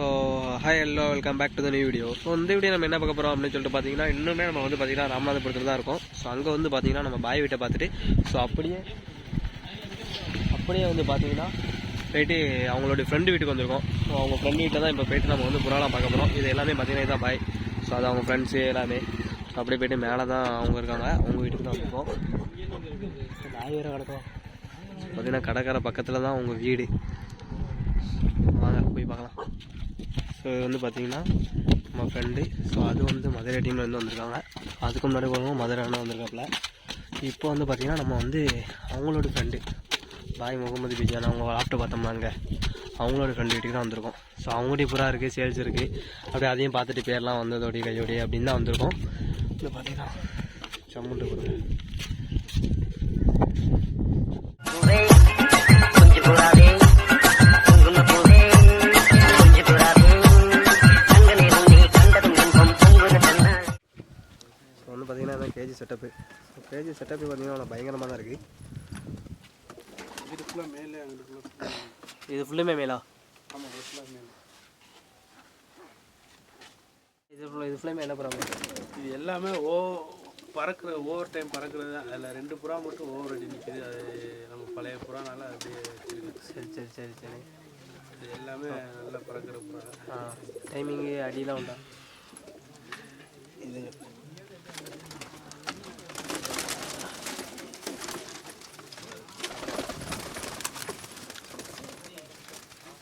So hi hello welcome back to the new video so இந்த video நம்ம என்ன பார்க்க போகிறோம் அப்படின்னு சொல்லிட்டு பார்த்தீங்கன்னா இன்னுமே நம்ம வந்து பார்த்தீங்கன்னா ராமநாதபுரத்தில் தான் இருக்கோம். ஸோ அங்கே வந்து பார்த்தீங்கன்னா நம்ம பாய் வீட்டை பார்த்துட்டு ஸோ அப்படியே அப்படியே வந்து பார்த்தீங்கன்னா போயிட்டு அவங்களோட ஃப்ரெண்டு வீட்டுக்கு வந்திருக்கோம். ஸோ அவங்க ஃப்ரெண்டு வீட்டில் தான் இப்போ போயிட்டு நம்ம வந்து புறாலாம் பார்க்க போகிறோம் இது எல்லாமே பார்த்தீங்கன்னா இதான் பாய். ஸோ அது அவங்க ஃப்ரெண்ட்ஸு எல்லாமே. ஸோ அப்படியே போயிட்டு மேலே தான் அவங்க இருக்காங்க. அவங்க வீட்டுக்கு தான் வந்திருக்கோம். பாய் வேறு கிடக்கும். பார்த்தீங்கன்னா கடற்கரை பக்கத்தில் தான் அவங்க வீடு. வாங்க போய் பார்க்கலாம். ஸோ இது வந்து பார்த்தீங்கன்னா நம்ம ஃப்ரெண்டு ஸோ அது வந்து மதுரை டீம்லேருந்து வந்திருக்காங்க. அதுக்கு முன்னாடி போகிறவங்க மதுரை அண்ணா வந்திருக்காப்புல. இப்போ வந்து பார்த்தீங்கன்னா நம்ம வந்து அவங்களோட ஃப்ரெண்டு பாய் முகமது பிஜான் அவங்க லாப்டாப் பார்த்தோம்னாங்க அவங்களோட ஃப்ரெண்டு வீட்டுக்கு தான் வந்திருக்கோம். ஸோ அவங்களுடைய புறா இருக்குது சேல்ஸ் இருக்குது அப்படியே அதையும் பார்த்துட்டு பேர்லாம் வந்ததோடைய கையோடைய அப்படின்னு தான் வந்திருக்கோம். இது பார்த்தீங்கன்னா சம்முண்டு கொடுங்க. செட்டப்பு ஸோ கேஜி செட்டப்பு பார்த்தீங்கன்னா பயங்கரமாக தான் இருக்குது இது ஃபுல்லாக மேலே. இது ஃபுல்லுமே மேலா? ஆமாம் இது ஃபுல்லாக மேலே. இது ஃபுல்லாக இது ஃபுல்லுமே என்ன ப்ராப்ளம் இது எல்லாமே ஓ பறக்கிற ஓவர் டைம் பறக்கிறது தான். அதில் ரெண்டு புறா மட்டும் ஓவர் அடி நிற்கிது அது நம்ம பழைய புறானால அப்படியே சரி சரி சரி சரி. இது எல்லாமே நல்லா பறக்கிற புறா. டைமிங்கு அடியெலாம் உண்டா?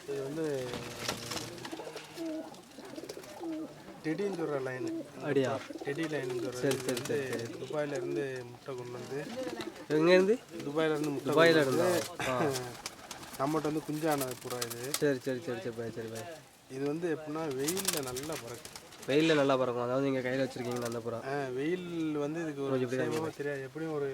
இது வந்து டெடின்னு சொல்கிற லைனு அப்படியா? டெடி லைன் சரி சரி சரி சரி. துபாயில இருந்து முட்டை கொண்டு வந்து எங்கேருந்து? துபாயில இருந்து முட்டை துபாயில் இருந்தா? நம்மகிட்ட வந்து குஞ்சான புறா இது. சரி சரி சரி சரி பாய் சரி பாய். இது வந்து எப்படின்னா வெயிலில் நல்லா பறக்கும். வெயிலில் நல்லா பறக்கும். அதாவது நீங்கள் கையில் வச்சுருக்கீங்களா அந்த புறா வெயில் வந்து இதுக்கு ஒரு தெரியாது. எப்படியும் ஒரு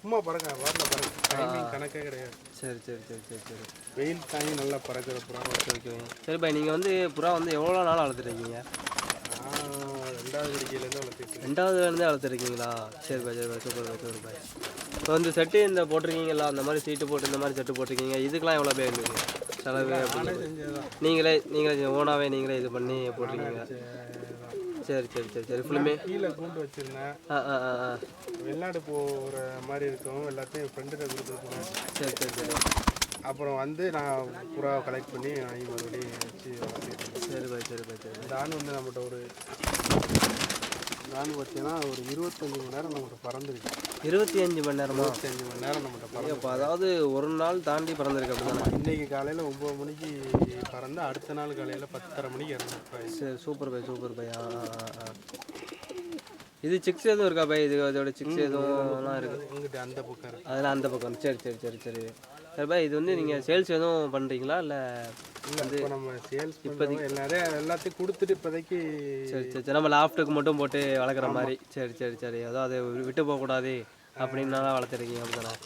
சும்மா பறக்க வாரில் பறக்கும். டைமிங் கணக்கே கிடையாது. சரி சரி சரி சரி சரி. வெயில் தாங்கி நல்லா பறக்கிற புறா ஓகே ஓகே சரி பாய் நீங்கள் வந்து புறா வந்து எவ்வளோ நாள் வளர்த்துருக்கீங்க ரெண்டாவது ரெண்டாவதுலேருந்தே வளர்த்துருக்கீங்களா சரி பாய் சரி பாய் சூப்பர் பாய் சூப்பர் பாய். இப்போ வந்து செட்டு இந்த போட்டிருக்கீங்களா அந்த மாதிரி சீட்டு போட்டு இந்த மாதிரி செட்டு போட்டிருக்கீங்க இதுக்கெலாம் எவ்வளோ பேர் இருந்தது செலவு அப்படின்னு நீங்களே நீங்களே ஓனாவே நீங்களே இது பண்ணி போட்டிருக்கீங்க. சரி சரி சரி சரி ஃபுல்லுமே. கீழே கூண்டு வச்சிருந்தேன். ஆ ஆ ஆ வெளிநாடு போகிற மாதிரி இருக்கும். எல்லாத்தையும் ஃப்ரெண்டுகிட்ட கொடுத்துருக்கேன் சரி சரி சரி. அப்புறம் வந்து நான் புறாவை கலெக்ட் பண்ணி வாங்கி மறுபடியும் வச்சு சரி பாய் சரி பாய் சரி இந்த ஆண் வந்து நம்மகிட்ட ஒரு இந்த ஆண் பார்த்தீங்கன்னா ஒரு இருபத்தஞ்சு மணி நேரம் நம்மகிட்ட பறந்துருக்கு. இருபத்தி அஞ்சு மணி நேரமா? இருபத்தஞ்சு மணி நேரம் நம்மகிட்ட பறந்து இப்போ அதாவது ஒரு நாள் தாண்டி பிறந்திருக்கு அப்படிதானே? இன்னைக்கு காலையில் ஒம்பது மணிக்கு பறந்து அடுத்த நாள் காலையில் பத்தரை மணிக்கு இறந்துருப்பாங்க சரி சூப்பர் பை சூப்பர் பை ஆ ஆ ஆ, ஆ. இது சிக்ஸ் எதுவும் இருக்கா பை இது அதோட சிக்ஸ் எதுவும்லாம் இருக்கு? இங்கிட்ட அந்த பக்கம் அதெல்லாம் அந்த பக்கம். சரி சரி சரி சரி. சரி பை இது வந்து நீங்கள் சேல்ஸ் எதுவும் பண்ணுறீங்களா இல்லை நம்ம சேல்ஸ் பண்ணுறோம் எல்லாரையும் எல்லாத்தையும் கொடுத்துட்டு இப்போதைக்கு சரி சரி சரி. நம்ம லாஃப்ட்டுக்கு மட்டும் போட்டு வளர்க்குற மாதிரி. சரி சரி சரி. அதாவது விட்டு போகக்கூடாது அப்படின்னால வளர்த்துருக்கீங்க அப்படிதானே?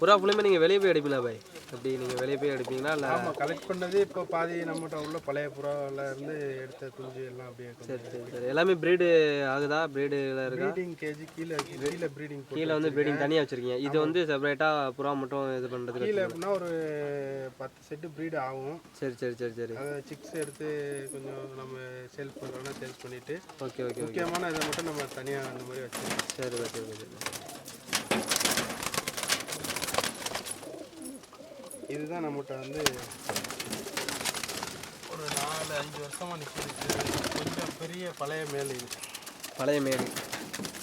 புறா ஃபுல்லுமே நீங்கள் வெளியே போய் அடிப்பீங்களா பை எப்படி நீங்கள் வெளியே போய் அடிப்பீங்களா இல்லை ஆமாம் கலெக்ட் பண்ணது இப்போ பாதி நம்மகிட்ட உள்ள பழைய புறாவில் இருந்து எடுத்த குஞ்சு எல்லாம் அப்படியே சரி சரி சரி. எல்லாமே ப்ரீடு ஆகுதா? ப்ரீடில் இருக்கா? ப்ரீடிங் கேஜி கீழே கீழே ப்ரீடிங் கீழே வந்து ப்ரீடிங் தனியாக வச்சுருக்கீங்க. இது வந்து செப்பரேட்டாக புறா மட்டும் இது பண்ணுறதுக்கு கீழே எப்படின்னா ஒரு பத்து செட்டு ப்ரீட் ஆகும். சரி சரி சரி சரி. அதை சிக்ஸ் எடுத்து கொஞ்சம் நம்ம சேல் பண்ணுறோன்னா சேல் பண்ணிவிட்டு ஓகே ஓகே ஓகே. முக்கியமான இதை மட்டும் நம்ம தனியாக அந்த மாதிரி வச்சுருக்கோம். சரி பை, சரி பை, சரி இதுதான் நம்மகிட்ட வந்து ஒரு நாலு அஞ்சு வருஷமாக நிற்கிது கொஞ்சம் பெரிய பழைய மேல் இது. பழைய மேடு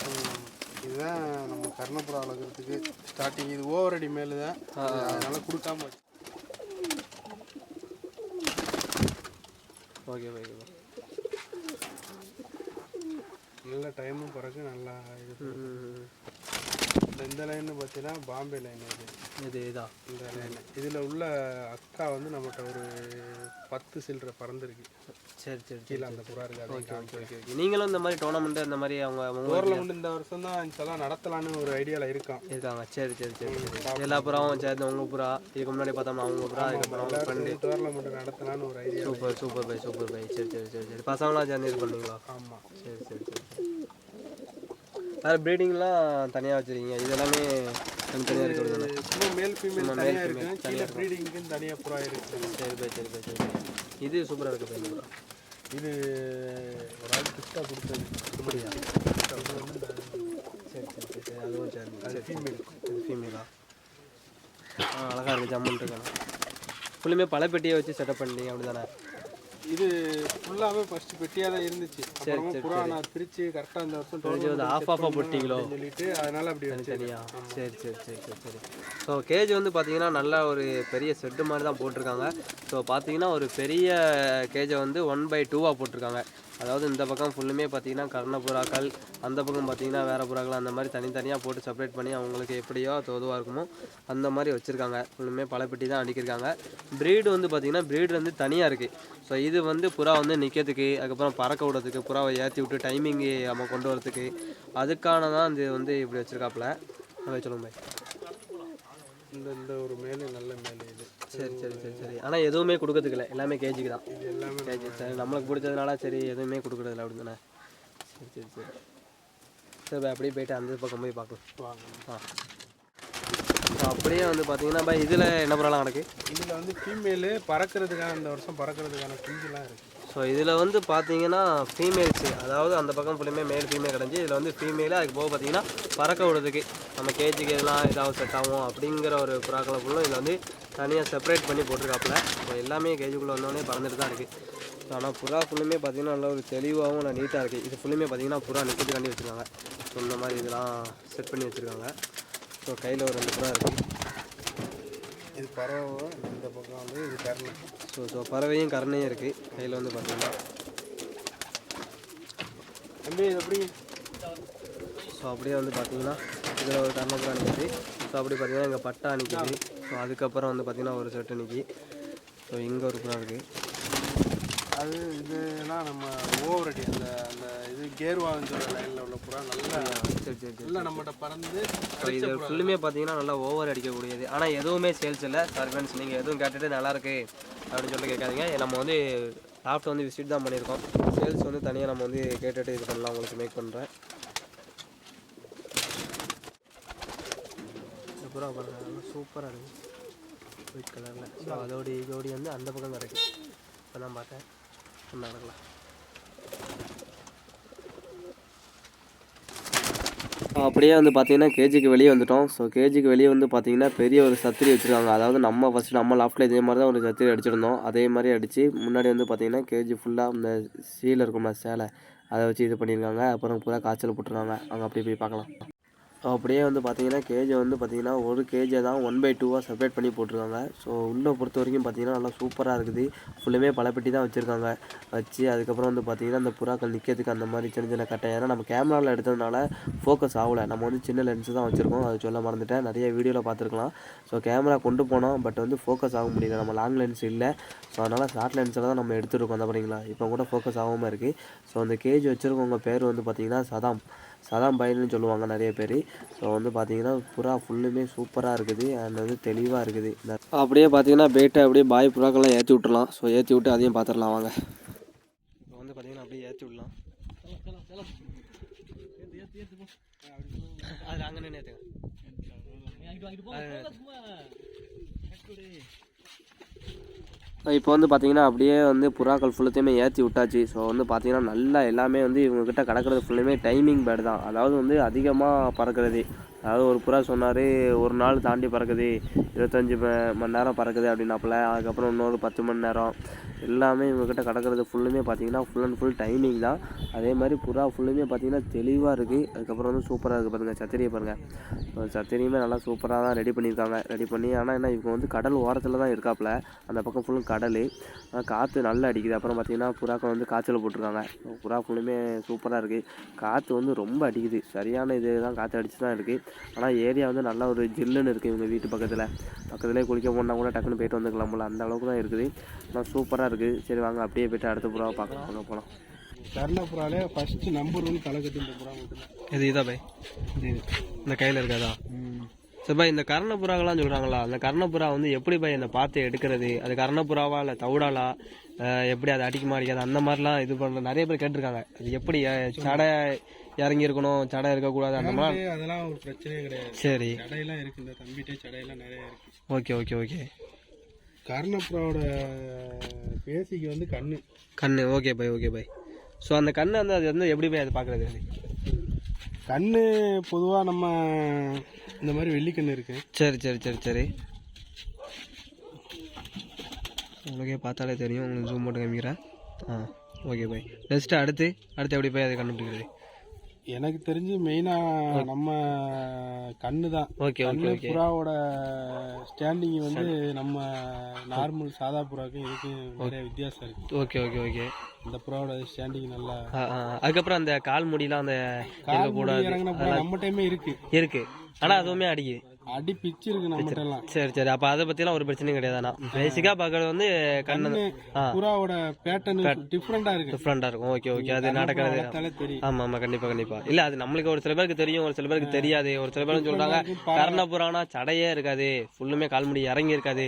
ம், இதுதான் நம்ம கர்ணப்புறா வளர்க்குறதுக்கு ஸ்டார்டிங் இது ஓவர் அடி மேல் தான் அதனால கொடுக்காம ஓகே ஓகே நல்ல டைமும் பிறகு நல்லா இது. இந்த இந்த லைன் பார்த்தீங்கன்னா பாம்பே லைன் இது. இது இதான் இந்த லைன் இதில் உள்ள அக்கா வந்து நம்மகிட்ட ஒரு பத்து சில்லற பறந்துருக்கு சரி சரி கீழே அந்த புறா இருக்கு ஓகே ஓகே ஓகே. நீங்களும் இந்த மாதிரி டோர்னமெண்ட் இந்த மாதிரி அவங்க அவங்க டோர்னமெண்ட் இந்த வருஷம் தான் இதெல்லாம் நடத்தலான்னு ஒரு ஐடியாவில் இருக்கோம் இருக்காங்க. சரி சரி சரி சரி. எல்லா புறாவும் சேர்ந்து உங்க புறா இதுக்கு முன்னாடி பார்த்தோம்னா அவங்க புறா அதுக்கப்புறம் அவங்க ஃப்ரெண்டு டோர்னமெண்ட் நடத்தலான்னு ஒரு idea super super bye super bye சரி சரி சரி சரி. பசங்களாம் சேர்ந்து இது பண்ணீங்களா ஆமாம் சரி சரி சரி. வேறு ப்ரீடிங்லாம் தனியாக வச்சுருக்கீங்க. இது எல்லாமே தனித்தனியாக இருக்க தானே? சும்மா மேல் ஃபீமேல் தனியாக இருக்கு. கீழே ப்ரீடிங்க்குன்னு தனியாக புறா இருக்கு. சரி பை சரி பை சரி. இது சூப்பராக இருக்குது பை இது ஒரு ஆள் கிஃப்டாக கொடுத்தது. அப்படியா? சரி சரி சரி சரி. அதுவும் சரி அது ஃபீமேல் இது ஃபீமேலா ஆ? அழகாக இருக்குது ஜம்முன் இருக்காங்க ஃபுல்லுமே பல பெட்டியை வச்சு செட்டப் பண்ணி அப்படி தானே இது ஃபுல்லாகவே ஃபர்ஸ்ட் பெட்டியாக தான் இருந்துச்சு அப்புறமா புறா நான் பிரித்து கரெக்டாக இந்த வருஷம் இது வந்து ஆஃப் ஆஃபாக போட்டிங்களோ? சொல்லிட்டு அதனால அப்படி வச்சு தனியா சரி சரி சரி சரி சரி. ஸோ கேஜ் வந்து பார்த்தீங்கன்னா நல்ல ஒரு பெரிய செட்டு மாதிரி தான் போட்டிருக்காங்க. ஸோ பார்த்தீங்கன்னா ஒரு பெரிய கேஜை வந்து ஒன் பை டூவாக போட்டிருக்காங்க. அதாவது இந்த பக்கம் ஃபுல்லுமே பார்த்தீங்கன்னா கர்ண புறாக்கள் அந்த பக்கம் பார்த்தீங்கன்னா வேற புறாக்கள் அந்த மாதிரி தனித்தனியாக போட்டு செப்பரேட் பண்ணி அவங்களுக்கு எப்படியோ தோதுவாக இருக்குமோ அந்த மாதிரி வச்சுருக்காங்க. ஃபுல்லுமே பழப்பெட்டி தான் அடிக்கிருக்காங்க ப்ரீடு வந்து பார்த்திங்கன்னா ப்ரீடு வந்து தனியாக இருக்குது ஸோ இது வந்து புறா வந்து நிற்கிறதுக்கு அதுக்கப்புறம் பறக்க விடுறதுக்கு புறாவை ஏற்றி விட்டு டைமிங்கு நம்ம கொண்டு வரதுக்கு அதுக்கான தான் இது வந்து இப்படி வச்சுருக்காப்புல. அதை சொல்லுங்க பாய். இந்த இந்த ஒரு மேலே நல்ல மேலே இது. சரி சரி சரி சரி. ஆனால் எதுவுமே கொடுக்கறதுக்கு இல்லை. எல்லாமே கேஜிக்கு தான். எல்லாமே கேஜி சரி நம்மளுக்கு பிடிச்சதுனால சரி எதுவுமே கொடுக்குறதில்ல அப்படி தானே சரி சரி சரி. சரி பாய் அப்படியே போயிட்டு அந்த பக்கம் போய் பார்க்கலாம். வாங்க. ஆ. அப்படியே வந்து பார்த்தீங்கன்னா பாய் இதில் என்ன புறாலாம் கிடக்கு இதில் வந்து ஃபீமேலு பறக்கிறதுக்கான இந்த வருஷம் பறக்கிறதுக்கான குஞ்சுலாம் இருக்குது ஸோ இதில் வந்து பார்த்தீங்கன்னா ஃபீமேல்ஸு அதாவது அந்த பக்கம் ஃபுல்லுமே மேல் ஃபீமேல் கிடஞ்சி இதில் வந்து ஃபீமேலு அதுக்கு போக பார்த்தீங்கன்னா பறக்க விடுறதுக்கு. நம்ம கேஜிக்கு எதெல்லாம் ஏதாவது செட் ஆகும் அப்படிங்கிற ஒரு புறாக்களை ஃபுல்லும் இதில் வந்து தனியாக செப்பரேட் பண்ணி போட்டிருக்காப்புல. ஸோ எல்லாமே கேஜிக்குள்ளே வந்தோடனே பறந்துட்டு தான் இருக்குது ஸோ ஆனால் புறா ஃபுல்லுமே பார்த்தீங்கன்னா நல்ல ஒரு தெளிவாகவும் நல்லா நீட்டாக இருக்குது இது ஃபுல்லுமே பார்த்தீங்கன்னா புறா நிற்கிறதுக்காண்டி வச்சுருக்காங்க. ஸோ இந்த மாதிரி இதெல்லாம் செட் பண்ணி வச்சுருக்காங்க. ஸோ கையில் ஒரு ரெண்டு புறா இருக்குது இது பறவை இந்த பக்கம் வந்து இது கருணை. ஸோ ஸோ பறவையும் கருணையும் இருக்குது கையில் வந்து பார்த்தீங்கன்னா தம்பி இது எப்படி? ஸோ அப்படியே வந்து பார்த்தீங்கன்னா இதில் ஒரு கர்ணபுரம் நிற்கிது ஸோ அப்படி பார்த்தீங்கன்னா இங்கே பட்டா நிற்கிது ஸோ அதுக்கப்புறம் வந்து பார்த்தீங்கன்னா ஒரு செட்டு நிற்கி ஸோ இங்கே ஒரு புறா இருக்குது அது இதெல்லாம் நம்ம ஓவர் அடி அந்த அந்த இது கேர்வான்னு சொல்கிற லைனில் உள்ள புறா நல்லா நல்லா நம்மகிட்ட பறந்து இது ஃபுல்லுமே பார்த்தீங்கன்னா நல்லா ஓவர் அடிக்கக்கூடியது. ஆனால் எதுவுமே சேல்ஸ் இல்லை. சார் ஃப்ரெண்ட்ஸ் நீங்கள் எதுவும் கேட்டுட்டு நல்லா இருக்கு அப்படின்னு சொல்லிட்டு கேட்காதீங்க. நம்ம வந்து லாஃப்ட் வந்து விசிட் தான் பண்ணியிருக்கோம். சேல்ஸ் வந்து தனியாக நம்ம வந்து கேட்டுட்டு இது பண்ணலாம். உங்களுக்கு மேக் பண்ணுறேன் புறா பாருங்க நல்லா சூப்பராக இருக்குது ஒயிட் கலரில் ஸோ அதோடைய ஜோடி வந்து அந்த பக்கம் கிடக்கு இப்போ தான் பார்த்தேன். நடக்கலாம் அப்படியே வந்து பார்த்தீங்கன்னா கேஜிக்கு வெளியே வந்துட்டோம். ஸோ கேஜிக்கு வெளியே வந்து பார்த்தீங்கன்னா பெரிய ஒரு சத்திரி வச்சுருக்காங்க. அதாவது நம்ம ஃபஸ்ட்டு நம்ம லாஃப்ட்டில் இதே மாதிரி தான் ஒரு சத்திரி அடிச்சிருந்தோம். அதே மாதிரி அடித்து முன்னாடி வந்து பார்த்தீங்கன்னா கேஜி ஃபுல்லாக இந்த சீல இருக்கும்ல சேலை அதை வச்சு இது பண்ணியிருக்காங்க. அப்புறம் பூரா காய்ச்சல் போட்டிருக்காங்க. அங்கே அப்படியே போய் பார்க்கலாம். அப்படியே வந்து பார்த்தீங்கன்னா கேஜை வந்து பார்த்தீங்கன்னா ஒரு கேஜை தான் ஒன் பை டூவாக செப்பரேட் பண்ணி போட்டிருக்காங்க. ஸோ உள்ளே பொறுத்த வரைக்கும் பார்த்தீங்கன்னா நல்லா சூப்பராக இருக்குது. ஃபுல்லுமே பழப்பெட்டி தான் வச்சுருக்காங்க. வச்சு அதுக்கப்புறம் வந்து பார்த்தீங்கன்னா அந்த புறாக்கள் நிற்கிறதுக்கு அந்த மாதிரி சின்ன சின்ன கட்டை. ஏன்னா நம்ம கேமராவில் எடுத்ததுனால ஃபோக்கஸ் ஆகலை. நம்ம வந்து சின்ன லென்ஸு தான் வச்சுருக்கோம். அது சொல்ல மறந்துட்டேன். நிறைய வீடியோவில் பார்த்துருக்கலாம். ஸோ கேமரா கொண்டு போனோம். பட் வந்து ஃபோக்கஸ் ஆக முடியல. நம்ம லாங் லென்ஸ் இல்லை. ஸோ அதனால் ஷார்ட் லென்ஸில் தான் நம்ம எடுத்துருக்கோம். அந்த பார்த்தீங்களா இப்போ கூட ஃபோக்கஸ் ஆகாமல் இருக்குது ஸோ அந்த கேஜ் வச்சுருக்கவங்க பேர் வந்து பார்த்தீங்கன்னா சதாம். சதாம் பையன்னு சொல்லுவாங்க நிறைய பேர். ஸோ வந்து பார்த்தீங்கன்னா புறா ஃபுல்லுமே சூப்பராக இருக்குது. அண்ட் வந்து தெளிவாக இருக்குது. அப்படியே பார்த்தீங்கன்னா பேட்டை அப்படியே பாய் புறாக்கெல்லாம் ஏற்றி விட்டுறலாம் ஸோ ஏற்றி விட்டு அதையும் பார்த்துடலாம் வாங்க. இப்போ வந்து பார்த்தீங்கன்னா அப்படியே ஏற்றி விடலாம். அது அங்கே நின்று ஏற்றுங்க இப்போ வந்து பார்த்திங்கன்னா அப்படியே வந்து புறாக்கள் ஃபுல்லத்தையுமே ஏற்றி விட்டாச்சு. ஸோ வந்து பார்த்திங்கன்னா நல்லா எல்லாமே வந்து இவங்கக்கிட்ட கிடக்கிறது ஃபுல்லுமே டைமிங் பேர்டு தான். அதாவது வந்து அதிகமாக பறக்கிறது. அதாவது ஒரு புறா சொன்னார் ஒரு நாள் தாண்டி பறக்குது. இருபத்தஞ்சி மணி நேரம் பறக்குது அப்படின்னாப்புல. அதுக்கப்புறம் இன்னொரு பத்து மணி நேரம். எல்லாமே இவங்கக்கிட்ட கிடக்கிறது ஃபுல்லுமே பார்த்தீங்கன்னா ஃபுல் அண்ட் ஃபுல் டைமிங் தான். அதே மாதிரி புறா ஃபுல்லுமே பார்த்தீங்கன்னா தெளிவாக இருக்குது அதுக்கப்புறம் வந்து சூப்பராக இருக்குது பாருங்கள் சத்திரியை பாருங்கள் சத்திரியுமே நல்லா சூப்பராக தான் ரெடி பண்ணியிருக்காங்க. ரெடி பண்ணி ஆனால் என்ன இவங்க வந்து கடல் ஓரத்தில் தான் இருக்காப்புல. அந்த பக்கம் ஃபுல்லும் கடல். காற்று நல்லா அடிக்குது. அப்புறம் பார்த்தீங்கன்னா புறாக்கள் வந்து காய்ச்சல் போட்டிருக்காங்க. புறா ஃபுல்லுமே சூப்பராக இருக்குது காற்று வந்து ரொம்ப அடிக்குது. சரியான இது தான் காற்று அடிச்சு தான் இருக்குது ஆனால் ஏரியா வந்து நல்லா ஒரு ஜில்லுன்னு இருக்குது இவங்க வீட்டு பக்கத்தில். பக்கத்துலேயே குளிக்க போனால் கூட டக்குன்னு போயிட்டு வந்துக்கலாம் போல அந்த அளவுக்கு தான் இருக்குது. ஆனால் சூப்பராக இருக்குது சரி வாங்க அப்படியே போயிட்டு அடுத்த புறாவை பார்க்கலாம். வாங்க போகலாம் கருணை புறாலே ஃபஸ்ட்டு நம்பர் ஒன் தலைக்கட்டு இந்த புறா இது இதா பை இந்த கையில் இருக்காதா? சரி பாய் இந்த கர்ணப்புறாங்கலாம் சொல்கிறாங்களா அந்த கர்ணப்புறா வந்து எப்படி பாய் இந்த பார்த்து எடுக்கிறது? அது கர்ணப்புறாவா இல்லை தவிடாலா எப்படி அதை அடிக்குமா அடிக்காது அந்த மாதிரிலாம் இது பண்ணுற நிறைய பேர் கேட்டிருக்காங்க. அது எப்படி சடை இறங்கி இருக்கணும் சடை இருக்கக்கூடாது அந்த மாதிரி. அதெல்லாம் ஒரு பிரச்சனையே கிடையாது. சரி. சடையெல்லாம் இருக்கு இந்த தம்பிட்டே சடையெல்லாம் நிறைய இருக்கு. Okay okay okay. கர்ணப்புறாவோட பேசிக்கு வந்து கண்ணு. கண்ணு. Okay bye okay bye so அந்த கண்ணு வந்து அது வந்து எப்படி போய் அது பார்க்குறது? அது கண்ணு பொதுவா நம்ம இந்த மாதிரி வெள்ளிக்கண்ணு இருக்கு. சரி சரி சரி சரி. உங்களுக்கே பார்த்தாலே தெரியும். உங்களுக்கு ஜூம் போட்டு காமிக்கிறேன். ஆ ஓகே பை நெக்ஸ்ட்டு அடுத்து அடுத்து எப்படி போய் அதை கண்டுபிடிக்கிறது? எனக்கு தெரிஞ்சு மெயினா நம்ம கண்ணு தான் ஓகே ஓகே கண்ணு புறாவோட ஸ்டாண்டிங் வந்து நம்ம நார்மல் சாதா புறாவுக்கும் இதுக்கும் நிறைய வித்தியாசம் இருக்கு. Okay okay okay. இந்த புறாவோட ஸ்டாண்டிங் நல்லா அதுக்கப்புறம் அந்த கால் முடியெலாம் அந்த கால் முடி இறங்கின நம்ம டைமே இருக்கு. இருக்கு. ஆனால் அதுவுமே அடிக்குது. அடி பிச்சு இருக்கு நம்மகிட்ட எல்லாம் சரி சரி. அப்போ அதை பற்றிலாம் ஒரு பிரச்சனையும் கிடையாது ஆனால் பேசிக்காக பார்க்கறது வந்து கண்ணு புறாவோட பேட்டர்ன் டிஃப்ரெண்டா இருக்கு. டிஃப்ரெண்ட்டாக இருக்கும். ஓகே ஓகே அது நடக்கிறது ஆமாம் ஆமாம் கண்டிப்பாக கண்டிப்பாக இல்லை அது நம்மளுக்கு ஒரு சில பேருக்கு தெரியும் ஒரு சில பேருக்கு தெரியாது. ஒரு சில பேர் சொல்கிறாங்க கர்ணபுரானா சடையே இருக்காது. ஃபுல்லுமே கால்முடி இறங்கி இருக்காது.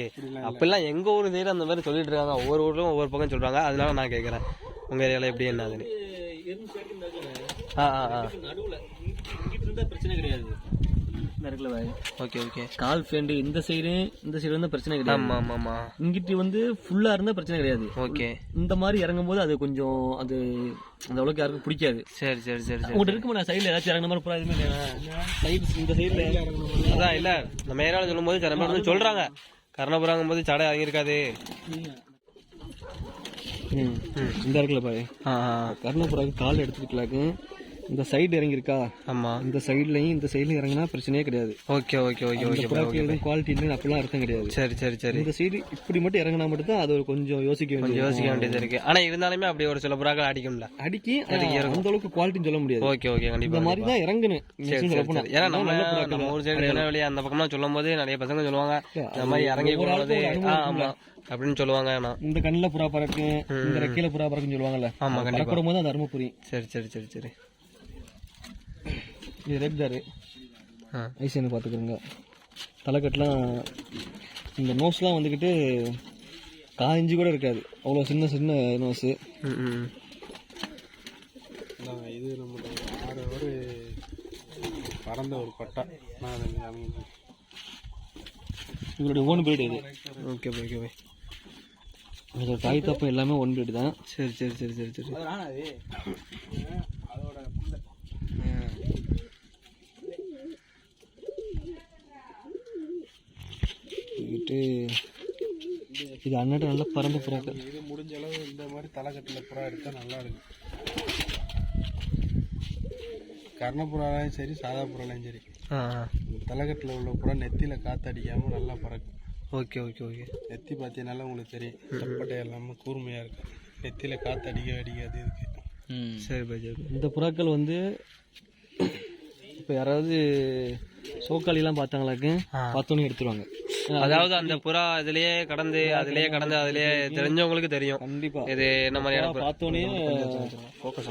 அப்படிலாம் எங்கள் ஊர் சைடு அந்த மாதிரி சொல்லிட்டு இருக்காங்க. ஒவ்வொரு ஊர்லும் ஒவ்வொரு பக்கம் சொல்கிறாங்க அதனால நான் கேட்குறேன் உங்கள் ஏரியாவில் எப்படி என்ன அதுன்னு. ஆ ஆ ஆ. பிரச்சனை கிடையாது. இருக்குல்ல பாய் ஓகே ஓகே கால் ஃபேண்டு இந்த சைடு இந்த சைடு வந்து பிரச்சனை கிடையாது. ஆமாம் ஆமாம் ஆமாம் இங்கிட்டு வந்து ஃபுல்லா இருந்தா பிரச்சனை கிடையாது. ஓகே இந்த மாதிரி இறங்கும் போது அது கொஞ்சம் அது அந்த அளவுக்கு யாருக்கும் பிடிக்காது. சரி சரி சரி சரி உங்கள்கிட்ட இருக்குமா நான் சைடுல ஏதாச்சும் இறங்குன மாதிரி புறா எதுவுமே சைடு இந்த சைடுல அதான் இல்லை. நம்ம ஏரியாவில் சொல்லும்போது சில பேர் வந்து சொல்கிறாங்க கர்ணபுராங்கும் போது சடை இறங்கியிருக்காது. ம். இந்த இருக்குல்ல பாய் கர்ணபுறாக்கு கால் எடுத்துக்கிட்டலாக்கு இந்த சைடு இறங்கியிருக்கா? ஆமாம் இந்த சைட்லையும் இந்த சைடுலையும் இறங்கினா பிரச்சனையே கிடையாது. ஓகே ஓகே ஓகே இந்த ஓகே எதுவும் குவாலிட்டி இல்லைன்னு அப்படிலாம் அர்த்தம் கிடையாது. சரி சரி சரி. இந்த சைடு இப்படி மட்டும் இறங்கினா மட்டும் தான் அது ஒரு கொஞ்சம் யோசிக்க வேண்டியது. யோசிக்க வேண்டியது இருக்கு. ஆனா இருந்தாலுமே அப்படி ஒரு சில புறாக்கள் அடிக்கும்ல. அடிக்கி அந்த அளவுக்கு குவாலிட்டின்னு சொல்ல முடியாது. ஓகே ஓகே இந்த கண்டிப்பா. மாதிரி தான் இறங்குனேன். ஏன்னா நம்ம ஊர் சைடு திருநெல்வேலி அந்த பக்கம்லாம் சொல்லும் போது நிறைய பசங்க சொல்லுவாங்க இந்த மாதிரி இறங்கி ஒவ்வொரு போனது ஆளுக்கும் ஒரு ஆ அனுபவம் ஆமா அப்படின்னு சொல்லுவாங்க ஆனா. இந்த கண்ணில் புறா பறக்கு இந்த ரெக்கையில புறா பறக்குன்னு சொல்லுவாங்கல்ல. ஆமா, அது கண்டிப்பா. பறக்கிற போது அந்த அருமை புரியும் சரி சரி சரி சரி. இது ரெட் தாரு ஆ. ஐசன்னு பார்த்துக்கிறோங்க தலைக்கட்டுலாம் இந்த நோஸ்லாம் வந்துக்கிட்டு காய்ஞ்சி கூட இருக்காது. அவ்வளோ சின்ன சின்ன நோஸு இது நம்மளோட ஆறு ஒரு பறந்த ஒரு பட்டா. நான். இவருடைய ஓன் பிரீடு இது. ஓகே பை ஓகே பை இதோட தாய் தப்பம் எல்லாமே ஒன் பிரீடு தான். சரி சரி சரி சரி சரி. இது அண்ணாட்ட நல்லா பறந்த புறாக்கள் இது முடிஞ்ச அளவு இந்த மாதிரி தலைக்கட்டில் புறா எடுத்தால் நல்லா இருக்கும். கர்ணப்புறாலையும் சரி சாதா புறாலையும் சரி தலைக்கட்டில் உள்ள புறா நெத்தியில் காற்று அடிக்காமல் நல்லா பறக்கும். Okay okay okay. நெத்தி பார்த்தீங்கன்னால உங்களுக்கு தெரியும். சப்பட்டை இல்லாமல் கூர்மையாக இருக்கும். நெத்தியில் காற்று அடிக்க அடிக்காது இதுக்கு. சரி பை சரி பை இந்த புறாக்கள் வந்து இப்போ யாராவது சோக்காளிலாம் பார்த்தாங்களாக்கு. பார்த்தோன்னே எடுத்துருவாங்க. அதாவது அந்த புறா இதுலயே கடந்து அதுலயே கடந்து அதுலயே தெரிஞ்சவங்களுக்கு தெரியும். கண்டிப்பா. இது என்ன மாதிரியான புறா. பார்த்தோன்னே.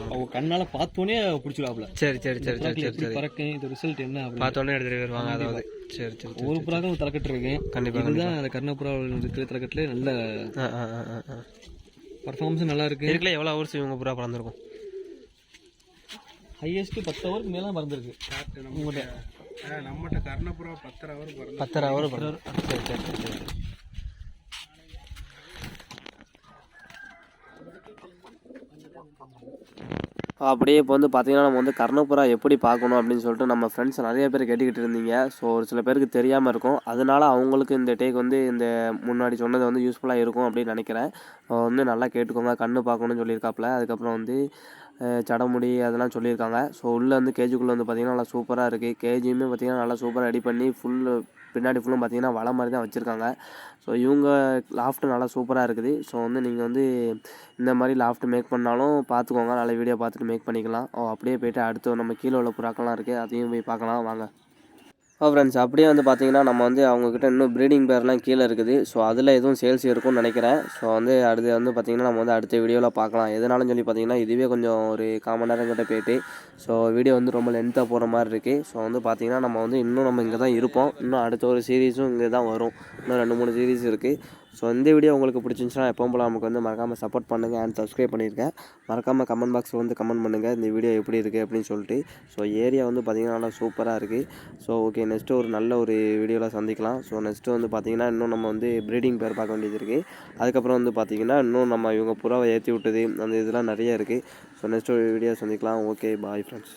அவங்க கண்ணால பார்த்தோன்னே பிடிச்சிருவாப்ல சரி சரி சரி சரி சரி சரி. பறக்கும் இது ரிசல்ட் என்ன பார்த்தோன்னே எடுத்துட்டு வருவாங்க அதாவது. சரி சரி ஒரு புறாக்கும் ஒரு தலைக்கட்டு இருக்கு. கண்டிப்பா இதுதான் அந்த கர்ணப்புறாவில் இருக்கிற தலைக்கட்டுல நல்ல பர்ஃபார்மன்ஸ் நல்லா இருக்கு. இதுக்குள்ள எவ்வளோ ஹவர்ஸ் இவங்க புறா பறந்துருக்கும்? ஹையஸ்ட் பத்து ஹவருக்கு மேலே மறந்துருக்கு காற்று நம்மகிட்ட பத்தரை பத்தரை ஹவர் சரி சரி சரி அப்படியே இப்போ வந்து பார்த்தீங்கன்னா நம்ம வந்து கர்ணப்புறா எப்படி பார்க்கணும் அப்படின்னு சொல்லிட்டு நம்ம ஃப்ரெண்ட்ஸ் நிறைய பேர் கேட்டுக்கிட்டு இருந்தீங்க. ஸோ ஒரு சில பேருக்கு தெரியாமல் இருக்கும். அதனால அவங்களுக்கு இந்த டேக் வந்து இந்த முன்னாடி சொன்னது வந்து யூஸ்ஃபுல்லாக இருக்கும் அப்படின்னு நினைக்கிறேன். வந்து நல்லா கேட்டுக்கோங்க கண்ணு பார்க்கணும்னு சொல்லியிருக்காப்புல. அதுக்கப்புறம் வந்து சடமுடி அதெல்லாம் சொல்லியிருக்காங்க. ஸோ உள்ளே வந்து கேஜுக்குள்ளே வந்து பார்த்திங்கன்னா நல்லா சூப்பராக இருக்குது கேஜியுமே பார்த்திங்கன்னா நல்லா சூப்பராக ரெடி பண்ணி ஃபுல்லு பின்னாடி ஃபுல்லும் பார்த்திங்கன்னா வலை மாதிரி தான் வச்சுருக்காங்க. ஸோ இவங்க லாஃப்ட்டு நல்லா சூப்பராக இருக்குது. ஸோ வந்து நீங்கள் வந்து இந்த மாதிரி லாஃப்ட் மேக் பண்ணாலும் பார்த்துக்கோங்க நல்ல வீடியோ பார்த்துட்டு மேக் பண்ணிக்கலாம். ஓ அப்படியே போயிட்டு அடுத்து நம்ம கீழே உள்ள புறாக்கள்லாம் இருக்குது அதையும் போய் பார்க்கலாம். வாங்க. ஓ ஃப்ரெண்ட்ஸ் அப்படியே வந்து பார்த்தீங்கன்னா நம்ம வந்து அவங்கக்கிட்ட இன்னும் ப்ரீடிங் பேர்லாம் கீழே இருக்குது. ஸோ அதில் எதுவும் சேல்ஸ் இருக்கும்னு நினைக்கிறேன். ஸோ வந்து அடுத்து வந்து பார்த்திங்கன்னா நம்ம வந்து அடுத்த வீடியோவில் பார்க்கலாம் எதனாலும் சொல்லி பார்த்தீங்கன்னா இதுவே கொஞ்சம் ஒரு காமன் நேரம் போயிட்டு ஸோ வீடியோ வந்து ரொம்ப லென்த்தாக போகிற மாதிரி இருக்குது ஸோ வந்து பார்த்திங்கன்னா நம்ம வந்து இன்னும் நம்ம இங்கே தான் இருப்போம். இன்னும் அடுத்த ஒரு சீரீஸும் இங்கே தான் வரும். இன்னும் ரெண்டு மூணு சீரீஸ் இருக்குது ஸோ இந்த வீடியோ உங்களுக்கு பிடிச்சிருந்துச்சுன்னா எப்போ போல் நமக்கு வந்து மறக்காமல் சப்போர்ட் பண்ணுங்கள் அண்ட் சப்ஸ்கிரைப் பண்ணியிருக்கேன் மறக்காமல் கமெண்ட் பாக்ஸில் வந்து கமெண்ட் பண்ணுங்கள் இந்த வீடியோ எப்படி இருக்குது அப்படின்னு சொல்லிட்டு. ஸோ ஏரியா வந்து பார்த்திங்கன்னா நல்லா சூப்பராக இருக்குது ஸோ ஓகே நெக்ஸ்ட்டு ஒரு நல்ல ஒரு வீடியோவில் சந்திக்கலாம். ஸோ நெக்ஸ்ட்டு வந்து பார்த்திங்கன்னா இன்னும் நம்ம வந்து ப்ரீடிங் பேர் பார்க்க வேண்டியது இருக்குது அதுக்கப்புறம் வந்து பார்த்திங்கன்னா இன்னும் நம்ம இவங்க புறாவை ஏற்றி விட்டது அந்த இதெல்லாம் நிறைய இருக்குது ஸோ நெக்ஸ்ட் ஒரு வீடியோ சந்திக்கலாம். Okay bye friends